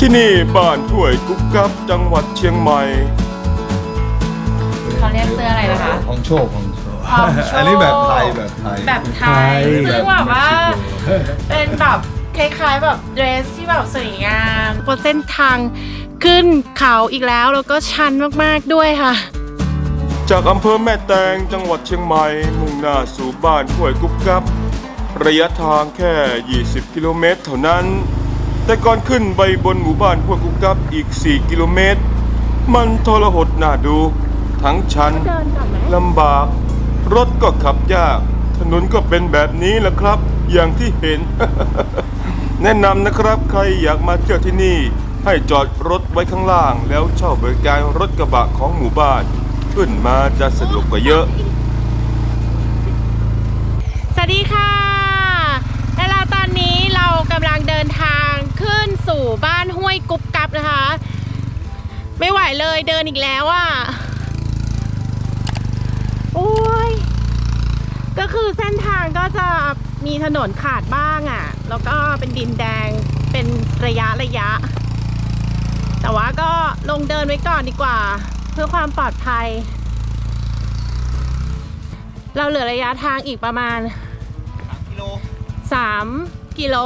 ที่นี่บ้านห้วยกุ๊กกับจังหวัดเชียงใหม่ เขาเรียกเสื้ออะไรนะคะ ของโชคของโชคของโชค อันนี้แบบไทยแบบไทย แบบไทยแซึ่งแบบว่าเม็กซิโกเป็นแบบคล้ายๆแบบเดรสที่แบบสวยงามบนเส้นทางขึ้นเขาอีกแล้ว แล้วก็ชันมากๆด้วยค่ะ จากอำเภอแม่แตงจังหวัดเชียงใหม่ มุ่งหน้าสู่บ้านห้วยกุ๊กกับ ระยะทางแค่ 20 กิโลเมตรเท่านั้น แต่ก่อนขึ้นไปบนหมู่บ้านห้วยกุ๊กกับอีก 4 กิโลเมตร มันทรหดน่าดู ทั้งชันเดินกลับไหมลำบาก รถก็ขับยาก ถนนก็เป็นแบบนี้แหละครับ อย่างที่เห็น แนะนำนะครับใครอยากมาเที่ยวที่นี่ ให้จอดรถไว้ข้างล่าง แล้วเช่าบริการรถกระบะของหมู่บ้าน ขึ้นมาจะสะดวกกว่าเยอะ สวัสดีค่ะ และเราตอนนี้เรากำลังเดินทาง ขึ้นสู่บ้านห้วยกุ๊บกับนะคะ ไม่ไหวเลยเดินอีกแล้วอะ โอ้ย ก็คือเส้นทางก็จะมีถนนขาดบ้างอะ แล้วก็เป็นดินแดงเป็นระยะระยะ แต่ว่าก็ลงเดินไว้ก่อนดีกว่า เพื่อความปลอดภัย เราเหลือระยะทางอีกประมาณกิโล3กิโล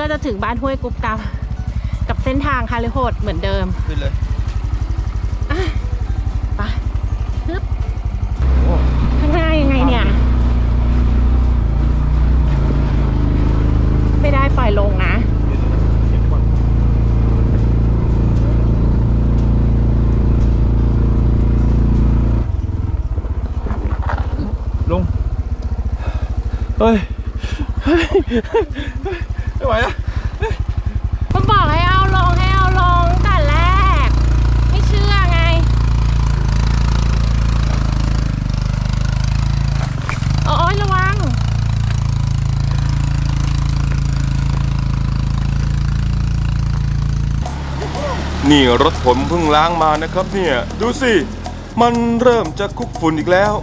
ก็จะถึงบ้านห้วยกุ๊บกับกับเส้นทางคาริโหดเหมือนเดิมขึ้นเลยไปฮึบข้างหน้ายังไงเนี่ย ไม่ได้ปล่อยลงนะลงเฮ้ยเฮ้ย ไม่ไหวอะมันบอกให้เอาลงให้เอาลงตั้งแต่แรก ไม่เชื่อไง โอ้ยระวัง นี่รถผมเพิ่งล้างมานะครับเนี่ย ดูสิ มันเริ่มจะคุกฝุ่นอีกแล้ว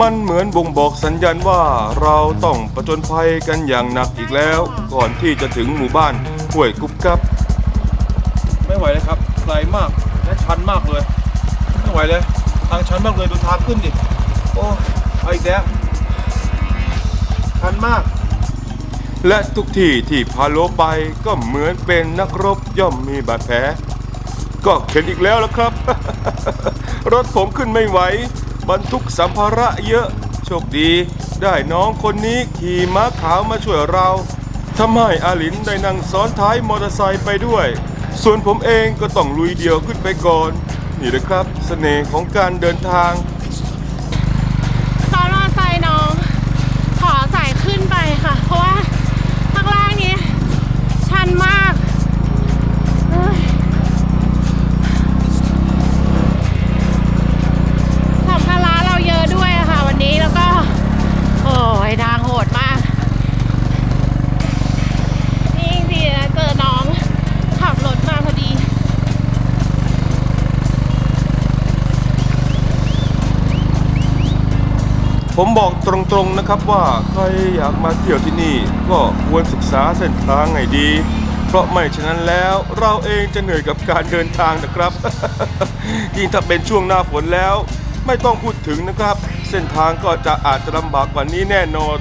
มันเหมือนบ่งบอกสัญญาณว่าเราต้องประจนภัยกันอย่างหนักอีกแล้ว ก่อนที่จะถึงหมู่บ้านห้วยกุ๊บกับ ไม่ไหวเลยครับไกลมากและชันมากเลย ไม่ไหวเลย ทางชันมากเลยดูทางขึ้นดิ โอ้เอาอีกแล้วชันมาก และทุกที่ที่พาโลไปก็เหมือนเป็นนักรบย่อมมีบาดแผลก็เข็นอีกแล้วละครับ รถผมขึ้นไม่ไหว บรรทุกสัมภาระเยอะ โชคดี ได้น้องคนนี้ขี่ม้าขาวมาช่วยเราทำให้อาลินได้นั่งซ้อนท้ายมอเตอร์ไซค์ไปด้วย ส่วนผมเองก็ต้องลุยเดียวขึ้นไปก่อน นี่นะครับเสน่ห์ของการเดินทาง รงๆนะครับว่าใครอยากมาเที่ยวที่นี่ ก็ควรศึกษาเส้นทางให้ดี เพราะไม่ฉะนั้นแล้วเราเองจะเหนื่อยกับการเดินทางนะครับ ยิ่งถ้าเป็นช่วงหน้าฝนแล้ว ไม่ต้องพูดถึงนะครับ เส้นทางก็จะอาจจะลำบากกว่านี้แน่นอน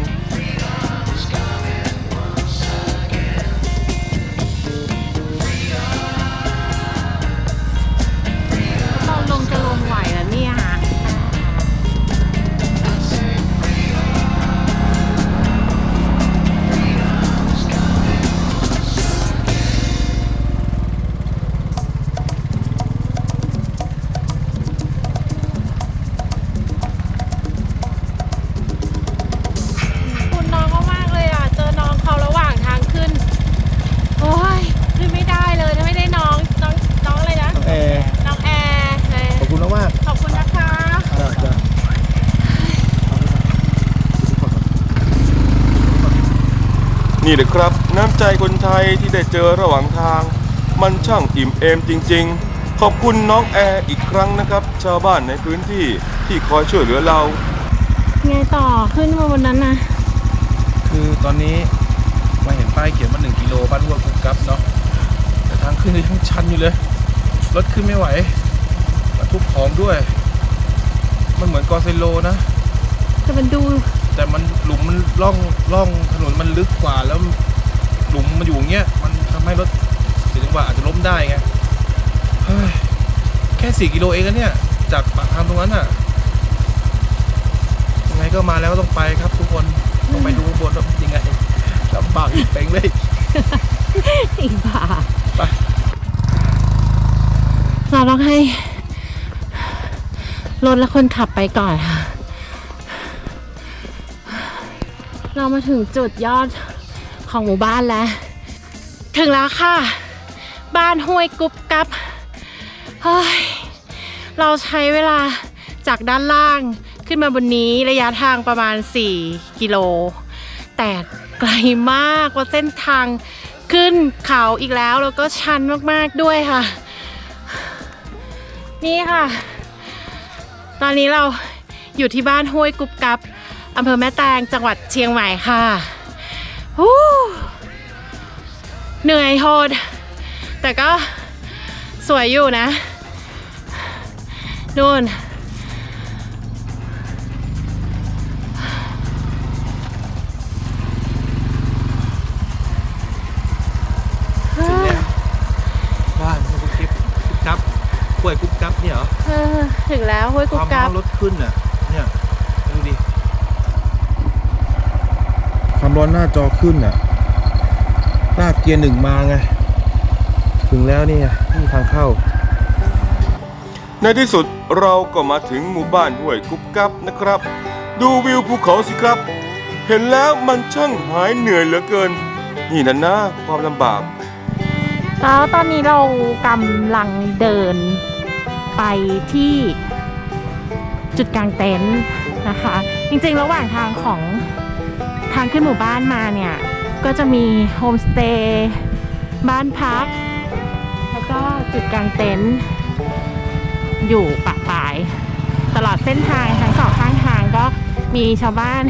นี่แหละครับ น้ำใจคนไทยที่ได้เจอระหว่างทาง มันช่างอิ่มเอมจริง ๆ ขอบคุณน้องแอร์อีกครั้งนะครับ ชาวบ้านในพื้นที่ที่คอยช่วยเหลือเรา ไงต่อขึ้นมาบนนั้นนะคือตอนนี้มาเห็นป้ายเขียนว่า1กิโลบ้านห้วยกุ๊กกับเนาะขึ้นยังชันอยู่เลยรถขึ้นไม่ไหวบรรทุกของด้วย มันเหมือนกอไซโลนะ แต่มันดู แต่มันหลุมมันล่องล่องถนนมันลึกกว่าแล้วหลุมมันอยู่อย่างเงี้ยมันทำให้รถเสียจังหวะอาจจะล้มได้ไงเฮ้ยแค่สี่กิโลเองนะเนี่ย จากปากทางตรงนั้นอะยังไงก็มาแล้วก็ต้องไปครับทุกคนต้องไปดูข้างบนว่าเป็นยังไงลำบากอีกเป่งเลยอีบ้าไปเราต้องให้รถและคนขับไปก่อนค่ะ เรามาถึงจุดยอดของหมู่บ้านแล้ว ถึงแล้วค่ะ บ้านห้วยกุ๊บกับ เฮ้ย เราใช้เวลาจากด้านล่างขึ้นมาบนนี้ระยะทางประมาณ 4 กิโล แต่ไกลมากว่าเส้นทางขึ้นเขาอีกแล้ว แล้วก็ชันมากๆด้วยค่ะ นี่ค่ะ ตอนนี้เราอยู่ที่บ้านห้วยกุ๊บกับ อำเภอแม่แตงจังหวัดเชียงใหม่ค่ะฮู้เหนื่อยโหด แต่ก็สวยอยู่นะนู่นถึงแล้วบ้านกุ๊บกิ๊บกุ๊บกับกล้วยกุ๊บกับเนี่ยเหรอเออถึงแล้วห้วยคกุ๊บวามกัร้บอนรถขึ้นอะ เนี่ยดูดิ ความ ร้อนหน้าจอขึ้นอะลากเกียร์หนึ่งมาไง ถึงแล้วนี่ไงนี่ทางเข้า ในที่สุดเราก็มาถึงหมู่บ้านห้วยกุ๊บกับนะครับ ดูวิวภูเขาสิครับ เห็นแล้วมันช่างหายเหนื่อยเหลือเกิน นี่นั่นนะความลำบาก แล้วตอนนี้เรากำลังเดินไปที่จุดกลางเต็นท์นะคะ จริงๆ ระหว่างทางของ ทางขึ้นหมู่บ้านมาเนี่ย ก็จะมีโฮมสเตย์บ้านพัก แล้วก็จุดกางเต็นท์อยู่ปะปาย ตลอดเส้นทางทั้งสองข้างทางก็มีชาวบ้าน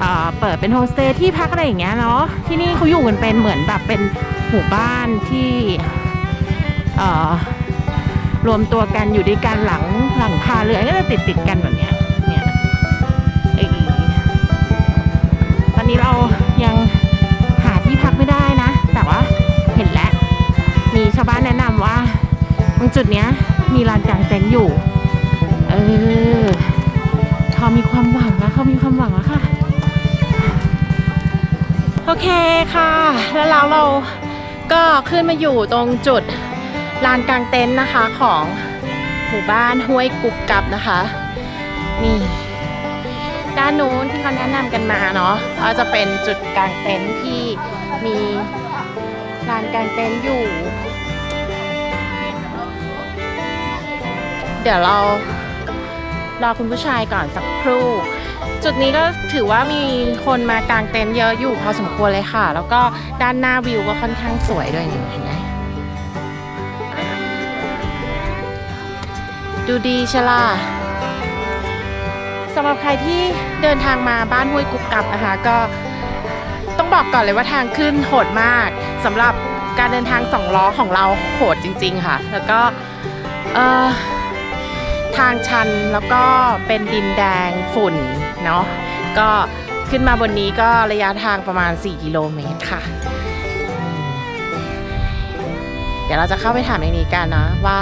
เเปิดเป็นโฮมสเตย์ที่พักอะไรอย่างเงี้ยเนาะที่นี่เขาอยู่กันเป็นเหมือนแบบเป็นหมู่บ้านที่รวมตัวกันอยู่ด้วยกันหลังหลังคาเรือนก็จะติดติดกันแบบ อนนี้เรายังหาที่พักไม่ได้นะ แต่ว่าเห็นแล้ว มีชาวบ้านแนะนำว่าตรงจุดเนี้ย มีลานกลางเต็นท์อยู่ เออเขามีความหวังแล้วเขามีความหวังแล้วค่ะ โอเคค่ะ แล้วเราเราก็ขึ้นมาอยู่ตรงจุดลานกลางเต็นท์นะคะของหมู่บ้านห้วยกุบกับนะคะ นี่ ด้านนู้นที่เขาแนะนำกันมาเนาะก็จะเป็นจุดกลางเต็นท์ที่มีลานกลางเต็นท์อยู่ เดี๋ยวเรารอคุณผู้ชายก่อนสักครู่ จุดนี้ก็ถือว่ามีคนมากางเต็นท์เยอะอยู่พอสมควรเลยค่ะ แล้วก็ด้านหน้าวิวก็ค่อนข้างสวยด้วยนี่เห็นไหมดูดีใช่ล่ะ สำหรับใครที่เดินทางมาบ้านห้วยกุบกับนะคะก็ต้องบอกก่อนเลยว่าทางขึ้นโหดมากสำหรับการเดินทางสองล้อของเราโหดจริง ๆ ค่ะ แล้วก็ทางชันแล้วก็เป็นดินแดงฝุ่นเนาะก็ขึ้นมาบนนี้ก็ระยะทางประมาณ 4 กิโลเมตรค่ะ เดี๋ยวเราจะเข้าไปถามในนี้กันนะว่า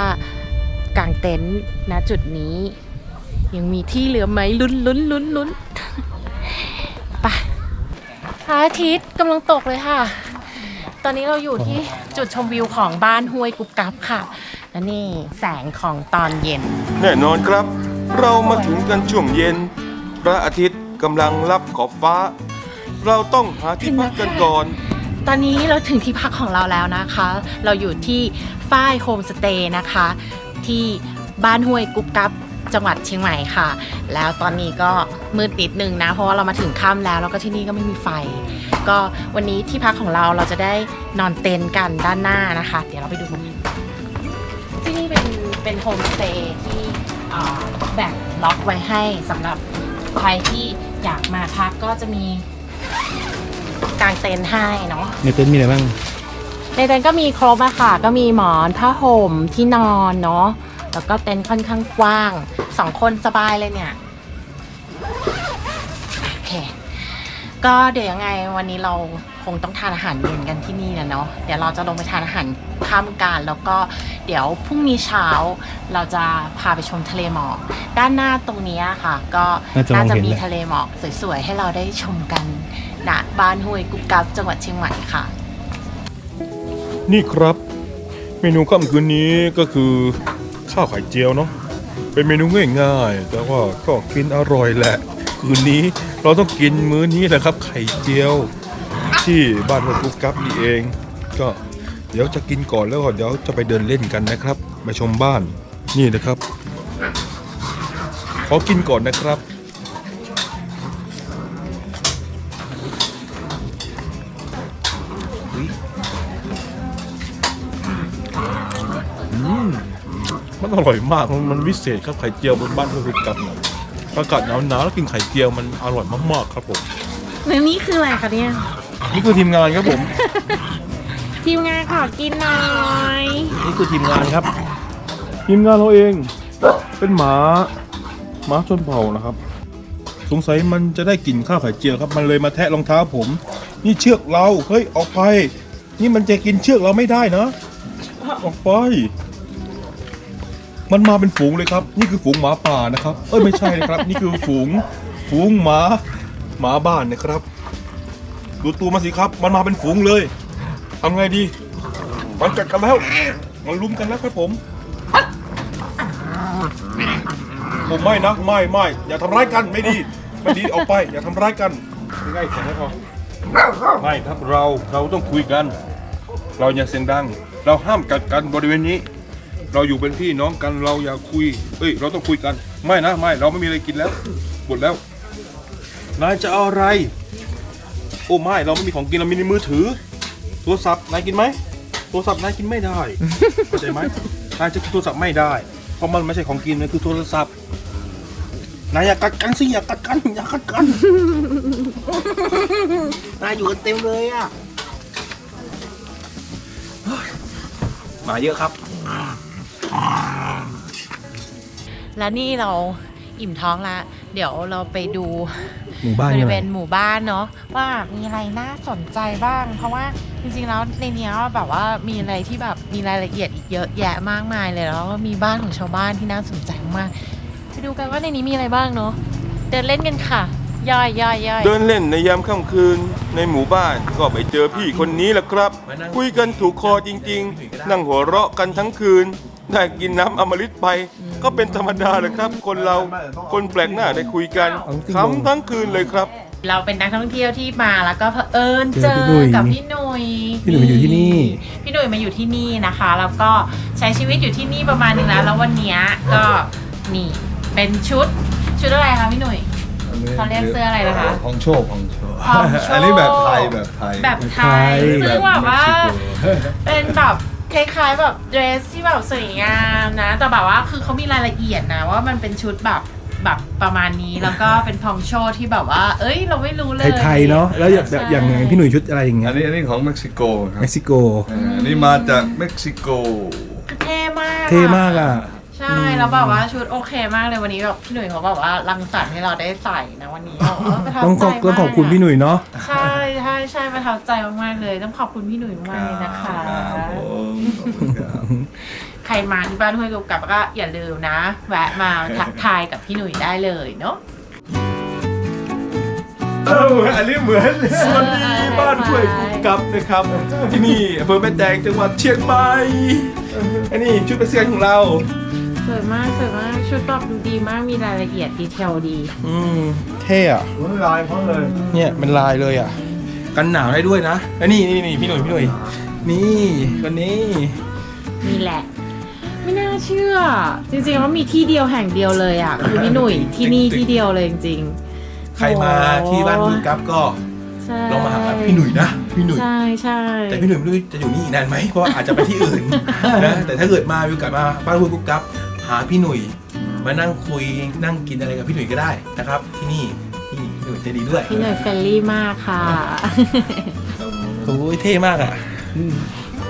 กางเต็นท์ณจุดนี้ ยังมีที่เหลือไหมลุ้นลุ้นลุ้นลุ้นไปพระอาทิตย์กำลังตกเลยค่ะ ตอนนี้เราอยู่ที่จุดชมวิวของบ้านห้วยกุบกับค่ะ และนี่แสงของตอนเย็น แน่นอนครับ เรามาถึงกันช่วงเย็น พระอาทิตย์กำลังรับขอบฟ้า เราต้องหาที่พักกันก่อน ตอนนี้เราถึงที่พักของเราแล้วนะคะ เราอยู่ที่ฝ้ายโฮมสเตย์นะคะ ที่บ้านห้วยกุ๊บกับ จังหวัดเชียงใหม่ค่ะ แล้วตอนนี้ก็มืดนิดนึงนะ เพราะว่าเรามาถึงค่ำแล้ว แล้วก็ที่นี่ก็ไม่มีไฟ ก็วันนี้ที่พักของเราเราจะได้นอนเต็นท์กันด้านหน้านะคะ เดี๋ยวเราไปดูกันที่นี่เป็นเป็นโฮมสเตย์ที่เอ่อแบ่งล็อกไว้ให้สำหรับใครที่อยากมาพักก็จะมีกางเต็นท์ให้เนาะในเต็นท์มีอะไรบ้างในเต็นท์ก็มีครบอะค่ะ ก็มีหมอนผ้าห่มที่นอนเนาะ แล้วก็เต็นท์ค่อนข้างกว้างสองคนสบายเลยเนี่ยโอเคก็เดี๋ยวยังไงวันนี้เราคงต้องทานอาหารเย็นกันที่นี่นะเนาะเดี๋ยวเราจะลงไปทานอาหารข้ามกันแล้วก็เดี๋ยวพรุ่งนี้เช้าเราจะพาไปชมทะเลหมอก ด้านหน้าตรงนี้ค่ะ ก็น่าจะมองน่าจะเห็นมีแหละทะเลหมอกสวยๆให้เราได้ชมกันณบ้านห้วยกุ๊กกับจังหวัดเชียงใหม่ค่ะ นี่ครับ เมนูค่ำคืนนี้ก็คือ ข้าวไข่เจียวเนาะเป็นเมนูง่ายๆ แต่ว่าก็กินอร่อยแหละ คืนนี้เราต้องกินมื้อนี้แหละครับ ไข่เจียว ที่บ้านห้วยกุ๊กกั๊บนี่เอง ก็เดี๋ยวจะกินก่อนแล้วก็เดี๋ยวจะไปเดินเล่นกันนะครับมาชมบ้านนี่นะครับ ขอกินก่อนนะครับมั นอร่อยมากมันมันวิเศษครับไข่เจียวบนบ้านห้วยกุ๊กกั๊บนะอากาศหนาวๆแล้วกินไข่เจียวมันอร่อยมากๆครับผมแล้วนี่คืออะไรคะเนี่ยนี่คือทีมงานครับผม ทีมงานขอกินหน่อย นี่คือทีมงานครับ ทีมงานเราเอง เป็นหมาหมาชนเผ่านะครับ สงสัยมันจะได้กลิ่นข้าวไข่เจียวครับ มันเลยมาแทะรองเท้าผม นี่เชือกเราเฮ้ยออกไป นี่มันจะกินเชือกเราไม่ได้นะออกไป มันมาเป็นฝูงเลยครับ นี่คือฝูงหมาป่านะครับ เอ้ยไม่ใช่นะครับ นี่คือฝูงฝูงหมาหมาบ้านนะครับ ดูตัวมันสิครับ มันมาเป็นฝูงเลยทำไงดี มันกัดกันแล้ว มันลุมกันแล้วครับผมผมไม่นะไม่ไม่อย่าทำร้ายกันไม่ดีไม่ดีออกไป อย่าทำร้ายกันง่ายๆแค่นั้นพอไม่ครับเราเราต้องคุยกัน เราอย่าเสียงดัง เราห้ามกัดกันบริเวณนี้ เราอยู่เป็นพี่น้องกันเราอย่าคุย เอ้ย เราต้องคุยกัน ไม่นะไม่เราไม่มีอะไรกินแล้วหมดแล้ว นายจะเอาอะไร โอ้ไม่เราไม่มีของกินเรามีในมือถือโทรศัพท์นายกินไหมโทรศัพท์นายกินไม่ได้เข้าใจไหมนายจะกินโทรศัพท์ไม่ได้ เพราะมันไม่ใช่ของกินมันคือโทรศัพท์นายอย่ากัดกันสิอย่ากัดกันอย่ากัดกันนายอยู่กันเต็มเลยอะ มาเยอะครับ แล้วนี่เราอิ่มท้องแล้วเดี๋ยวเราไปดูหมู่บ้านบนี่ริแหเวละณหมู่บ้านเนาะว่ามีอะไรน่าสนใจบ้าง เพราะว่าจริงๆแล้วในเนี้ยแบบว่ามีอะไรที่แบบมีรายละเอียดอีกเยอะแยะมากมายเลยแล้วก็มีบ้านของชาวบ้านที่น่าสนใจมากไปดูกันว่าในนี้มีอะไรบ้างเนาะเดินเล่นกันค่ะ ย่อยย่อยย่อยเดินเล่นในยามค่ำคืนในหมู่บ้านก็ไปเจอพี่คนนี้แหละครับ คุยกันถูกคอจริง ๆ นั่งหัวเราะกันทั้งคืน ได้กินน้ำอมฤตไป ก็เป็นธรรมดาเลยครับ คนเราคนแปลกหน้าได้คุยกันขำทั้งคืนเลยครับ เราเป็นนักท่องเที่ยวที่มาแล้วก็เผอิญเจอกับพี่หนุ่ยพี่หนุ่ยมาอยู่ที่นี่ พี่หนุ่ยมาอยู่ที่นี่นะคะ แล้วก็ใช้ชีวิตอยู่ที่นี่ประมาณนึงแล้ว แล้ววันเนี้ยก็นี่เป็นชุดชุดอะไรคะพี่หนุ่ยเขาเรียกเสื้ออะไรนะคะของโชคของโชคของโชคอันนี้แบบไทยแบบไทยแบบไทยแบบไทยซึ่งแบบว่าเม็กซิโกเป็นแบบ คล้ายๆแบบเดรสที่แบบสวยงามนะ แต่แบบว่าคือเขามีรายละเอียดนะ ว่ามันเป็นชุดแบบแบบประมาณนี้แล้วก็เป็นพองโชว์ที่แบบว่า เอ้ย เราไม่รู้เลย ไทยๆเนาะแล้วอย่างใช่อย่างอย่างพี่หนุ่ยชุดอะไรอย่างเงี้อัยนนี้อันนี้ของเม็กซิโกครับเม็กซิโกเอออันนี้มาจากเม็กซิโก คือเท่มากอะ เท่มากอะ ใช่แล้วแบบว่าชุดโอเคมากเลยวันนี้แบบพี่หนุ่ยเขาแบบว่ารังสรรค์ให้เราได้ใส่นะวันนี้แบบเออประทับต้องขอบใจต้องขอบคุณมากพี่หนุ่ยเนาะใช่ใช่ใช่ประทับใจมากๆเลย ต้องขอบคุณพี่หนุ่ยมากๆเลยนะคะ ครับผมขอบคุณครับ ใครมาที่บ้านห้วยกุบกับก็อย่าลืมนะ แวะมาทักทายกับพี่หนุ่ยได้เลยเนาะ เอออันนี้เหมือนสวัสดีบ้านห้วยกุ๊กกับนะครับ ที่นี่อำเภอแม่แตงจังหวัดเชียงใหม่อันนี้ชุดเป็นเสื้อของเรา สวยมากสวยมากชุดแบบดูดีมากมีรายละเอียดดีเทลดี อืมเท่อะมันลายเขาเลยเนี่ยเป็นลายเลยอะกันหนาวได้ด้วยนะอันนี้นี่นี่พี่หนุ่ยพี่หนุ่ยนี่คนนี้นี่แหละ ไม่น่าเชื่อ จริงๆแล้วมีที่เดียวแห่งเดียวเลยอะคือพี่หนุ่ยที่นี่ที่เดียวเลยจริงๆใครมาที่บ้านคุณกั๊บก็ใช่ลองมาหาพี่หนุ่ยนะพี่หนุ่ยใช่ใช่แต่พี่หนุ่ยไม่รู้จะอยู่นี่อีกนานไหมเพราะว่าอาจจะไปที่อื่นนะแต่ถ้าเกิดมามีโอกาสมาบ้านคุณกุ๊กกั๊บ หาพี่หนุ่ยมานั่งคุยนั่งกินอะไรกับพี่หนุ่ยก็ได้นะครับ ที่นี่ที่นี่พี่หนุ่ยใจดีด้วยพี่หนุ่ยเฟรนลี่มากค่ะ โอ้ยเท่มากอะ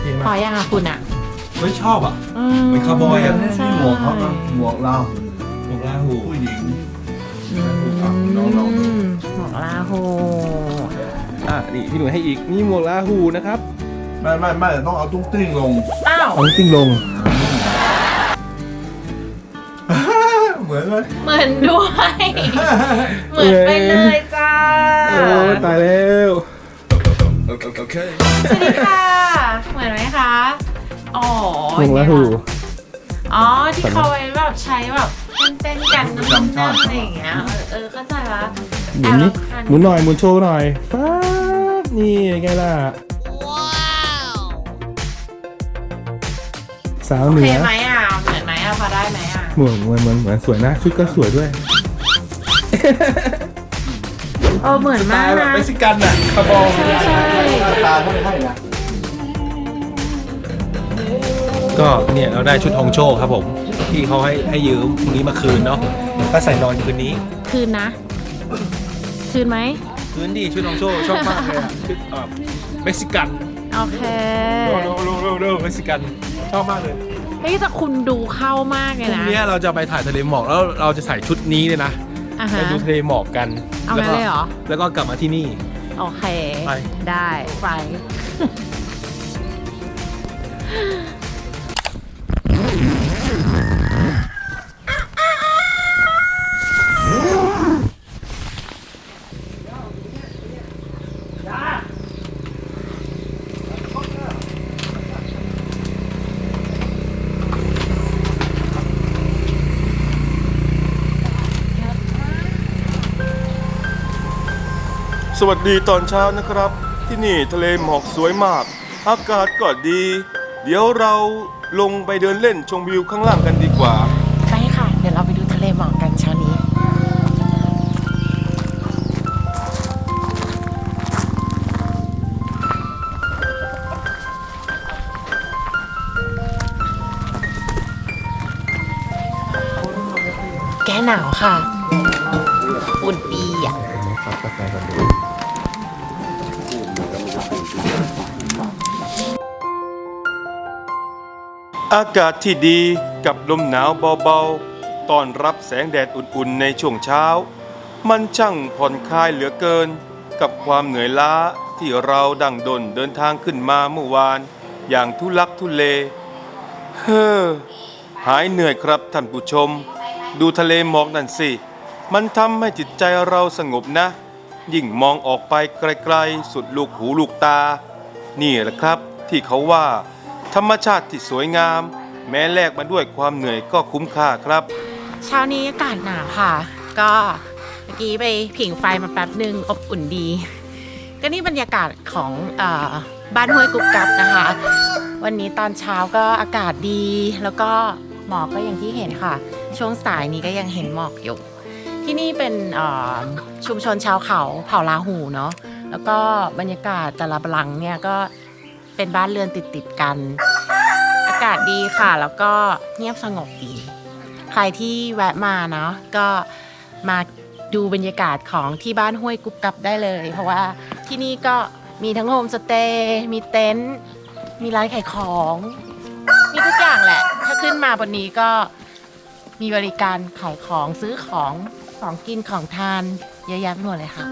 พพอยังอะคุณอะเฮ้ยชอบอะ อืเป็นคาวบอยอะ ใช่หมวกเขานะหมวกเราหมวกลาหูผู้หญิงอืมน้องลองดูหมวกลาโฮอะนี่พี่หนุ่ยให้อีกนี่หมวกลาหูนะครับไม่ไม่ไม่ต้องเอาตุ้งติ้งลงอ้าว เอาติ้งลง มือนไหมเหมือนด้วย เหมือนไปเลยจ้า โอ้ตายแล้วโอเคโอเคสวัสดีค่ะ เหมือนไหมคะ อ๋อหมวกลาหูอ๋อ ที่เขาไว้แบบใช้แบบเต้นๆกันนั่นๆอะไรอย่างเงี้ย เออเออเข้าใจละหมุนนี้หมุนหน่อยหมุนโชว์หน่อยฟ้าบนี่ไงล่ะ สาวโอเหนืเคอไหมอะ เหมือนไหมอะพอได้ไหมอะ หมวกเหมือนเหมือนเหมือนสวยนะ ชุดก็สวยด้วย เออเหมือนมากนะ เม็กซิกันอะคาร์บอนใช่ใช่ ตาเขาไม่ให้นะ ก็เนี่ยเราได้ชุดฮองโชครับผม ที่เขาให้ให้ยืมพรุ่งนี้มาคืนเนาะก็ใส่นอนคืนนี้ คืนนะ คืนไหม คืนดีชุดฮองโชชอบมากเลยอะชุดอ่าเม็กซิกันโอเคโรโรโรโรโรเม็กซิกันชอบมากเลย เฮ้ยแต่คุณดูเข้ามากเลพยรุ่งนะนี้เราจะไปถ่ายทะเลหมอกแล้วเราจะใส่ชุดนี้เลยนะอะไปฮะ ดูทะเลหมอกกันเอาแล้วงั้นก็เลยเหรอ แล้วก็กลับมาที่นี่ โอเค ไป ได้ ไป สวัสดีตอนเช้านะครับ ที่นี่ทะเลหมอกสวยมาก อากาศก็ดี เดี๋ยวเราลงไปเดินเล่นชมวิวข้างล่างกัน อากาศที่ดีกับลมหนาวเบาๆ ต้อนรับแสงแดดอุ่นๆในช่วงเช้า มันช่างผ่อนคลายเหลือเกิน กับความเหนื่อยล้าที่เราดั่งดนเดินทางขึ้นมาเมื่อวาน อย่างทุลักทุเล เฮ้อ หายเหนื่อยครับท่านผู้ชม ดูทะเลหมอกนั่นสิ มันทำให้จิตใจเราสงบนะ ยิ่งมองออกไปไกลๆ สุดลูกหูลูกตา นี่แหละครับที่เขาว่า ธรรมชาติที่สวยงาม แม้แลกมาด้วยความเหนื่อยก็คุ้มค่าครับ เช้านี้อากาศหนาวค่ะ ก็เมื่อกี้ไปผิงไฟมาแป๊บหนึ่งอบอุ่นดี ก็นี่บรรยากาศของอบ้านห้วยกุกกับนะคะ วันนี้ตอนเช้าก็อากาศดี แล้วก็หมอกก็อย่างที่เห็นค่ะ ช่วงสายนี้ก็ยังเห็นหมอกอยู่ ที่นี่เป็นชุมชนชาวเขาเผ่าลาหูเนาะแล้วก็บรรยากาศแต่ละหลังเนี่ยก็ เป็นบ้านเรือนติดติดกัน อากาศดีค่ะ แล้วก็เงียบสงบดี ใครที่แวะมาเนาะก็มาดูบรรยากาศของที่บ้านห้วยกุ๊บกับได้เลย เพราะว่าที่นี่ก็มีทั้งโฮมสเตย์มีเต็นท์มีร้านขายของ มีทุกอย่างแหละ ถ้าขึ้นมาบนนี้ก็มีบริการขายของซื้อของของกินของทานเยอะแยะไปหมดเลยค่ะ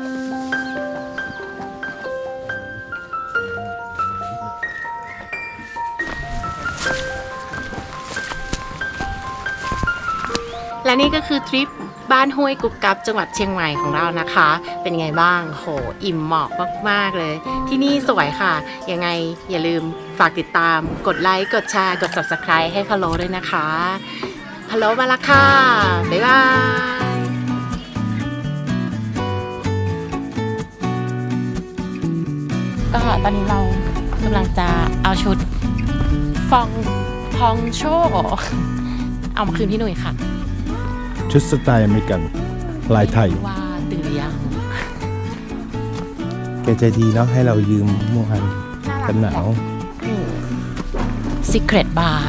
และนี่ก็คือทริปบ้านห้วยกุ๊บกับจังหวัดเชียงใหม่ของเรานะคะ เป็นไงบ้าง โห อิ่มเหมอกมาก ๆ เลย ที่นี่สวยค่ะ ยังไงอย่าลืมฝากติดตาม กดไลค์ กดแชร์ กด subscribe ให้พะโลด้วยนะคะพะโลมาและค่ะ บ๊ายบายก็ตอนนี้เรากำลังจะเอาชุดฟองพองโชเอามาคืนพี่หนุ่ยค่ะ ชุดสไตล์อเมริกัน ลายไทย ว่าตื่นหรือยังแกใจดีเนาะให้เรายืมหมวกกันหนาว Secret Bar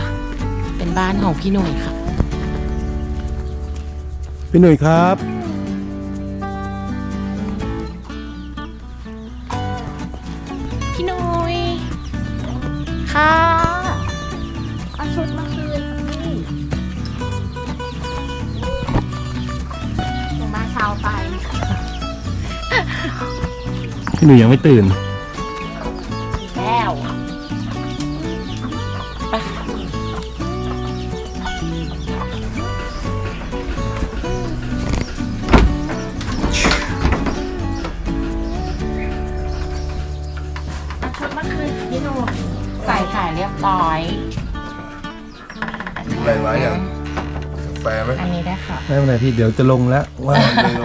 เป็นบ้านของพี่หนุ่ยค่ะ พี่หนุ่ยครับ พี่หนูยังไม่ตื่น แล้วชุดเมื่อคืนพี่หนูใส่ถ่ายเรียบร้อยอะไรไว้อะกาแฟไหมอันนี้ได้ค่ะ ไม่เป็นไรพี่เดี๋ยวจะลงแล้วว่าไม่ลงเลย